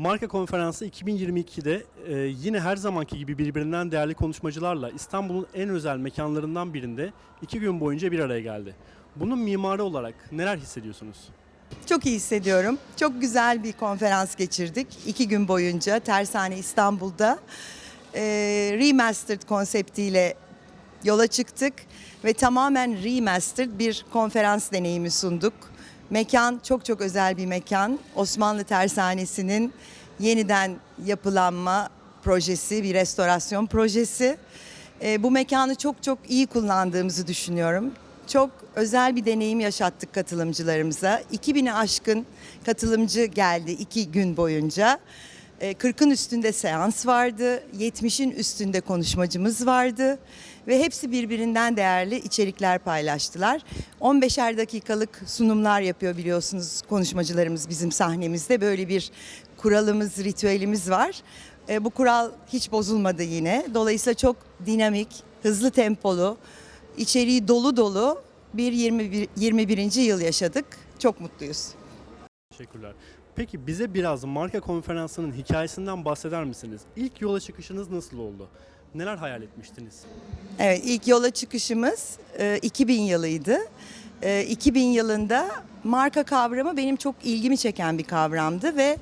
Marka Konferansı 2022'de e, yine her zamanki gibi birbirinden değerli konuşmacılarla İstanbul'un en özel mekanlarından birinde iki gün boyunca bir araya geldi. Bunun mimarı olarak neler hissediyorsunuz? Çok iyi hissediyorum. Çok güzel bir konferans geçirdik. iki gün boyunca Tersane İstanbul'da. Ee, remastered konseptiyle yola çıktık ve tamamen remastered bir konferans deneyimi sunduk. Mekan çok çok özel bir mekan. Osmanlı Tersanesi'nin yeniden yapılanma projesi, bir restorasyon projesi. Ee, bu mekanı çok çok iyi kullandığımızı düşünüyorum. Çok özel bir deneyim yaşattık katılımcılarımıza. 2000'e aşkın katılımcı geldi iki gün boyunca. Ee, 40'ın üstünde seans vardı, 70'in üstünde konuşmacımız vardı ve hepsi birbirinden değerli içerikler paylaştılar. 15'er dakikalık sunumlar yapıyor biliyorsunuz konuşmacılarımız bizim sahnemizde. Böyle bir kuralımız, ritüelimiz var. Ee, Bu kural hiç bozulmadı yine. Dolayısıyla çok dinamik, hızlı tempolu, içeriği dolu dolu bir 21. 21. yıl yaşadık. Çok mutluyuz. Teşekkürler. Peki bize biraz Marka Konferansı'nın hikayesinden bahseder misiniz? İlk yola çıkışınız nasıl oldu? Neler hayal etmiştiniz? Evet ilk yola çıkışımız e, 2000 yılıydı. E, 2000 yılında marka kavramı benim çok ilgimi çeken bir kavramdı ve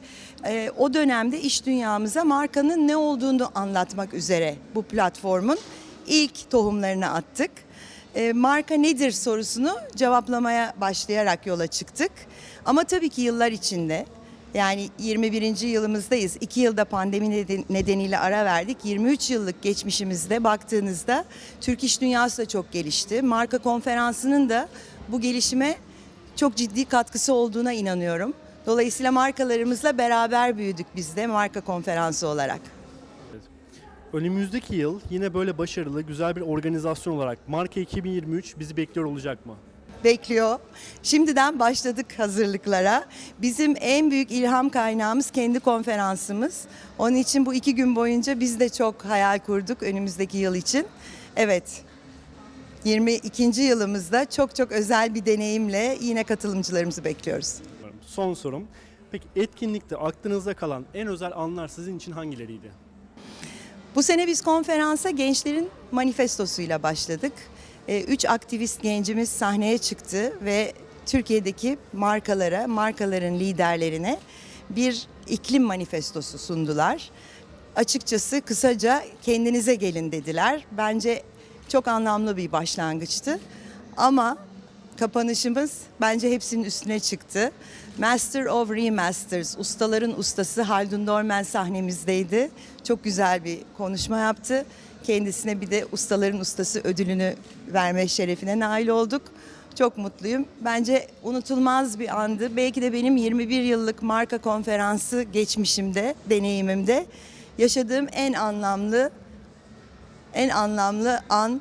e, o dönemde iş dünyamıza markanın ne olduğunu anlatmak üzere bu platformun ilk tohumlarını attık. E, marka nedir sorusunu cevaplamaya başlayarak yola çıktık. Ama tabii ki yıllar içinde yani 21. yılımızdayız. 2 yılda pandemi neden- nedeniyle ara verdik. 23 yıllık geçmişimizde baktığınızda Türk iş dünyası da çok gelişti. Marka konferansının da bu gelişime çok ciddi katkısı olduğuna inanıyorum. Dolayısıyla markalarımızla beraber büyüdük biz de marka konferansı olarak. Önümüzdeki yıl yine böyle başarılı, güzel bir organizasyon olarak Marka 2023 bizi bekliyor olacak mı? Bekliyor. Şimdiden başladık hazırlıklara. Bizim en büyük ilham kaynağımız kendi konferansımız. Onun için bu iki gün boyunca biz de çok hayal kurduk önümüzdeki yıl için. Evet, 22. yılımızda çok çok özel bir deneyimle yine katılımcılarımızı bekliyoruz. Son sorum. Peki etkinlikte aklınızda kalan en özel anlar sizin için hangileriydi? Bu sene biz konferansa gençlerin manifestosuyla başladık. Ee, Üç aktivist gencimiz sahneye çıktı ve Türkiye'deki markalara, markaların liderlerine bir iklim manifestosu sundular. Açıkçası kısaca kendinize gelin dediler. Bence çok anlamlı bir başlangıçtı. Ama kapanışımız bence hepsinin üstüne çıktı. Master of Remasters, ustaların ustası Haldun Dorman sahnemizdeydi. Çok güzel bir konuşma yaptı. Kendisine bir de ustaların ustası ödülünü verme şerefine nail olduk. Çok mutluyum. Bence unutulmaz bir andı. Belki de benim 21 yıllık marka konferansı geçmişimde, deneyimimde yaşadığım en anlamlı en anlamlı an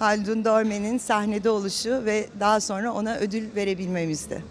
Haldun Dorme'nin sahnede oluşu ve daha sonra ona ödül verebilmemizdi.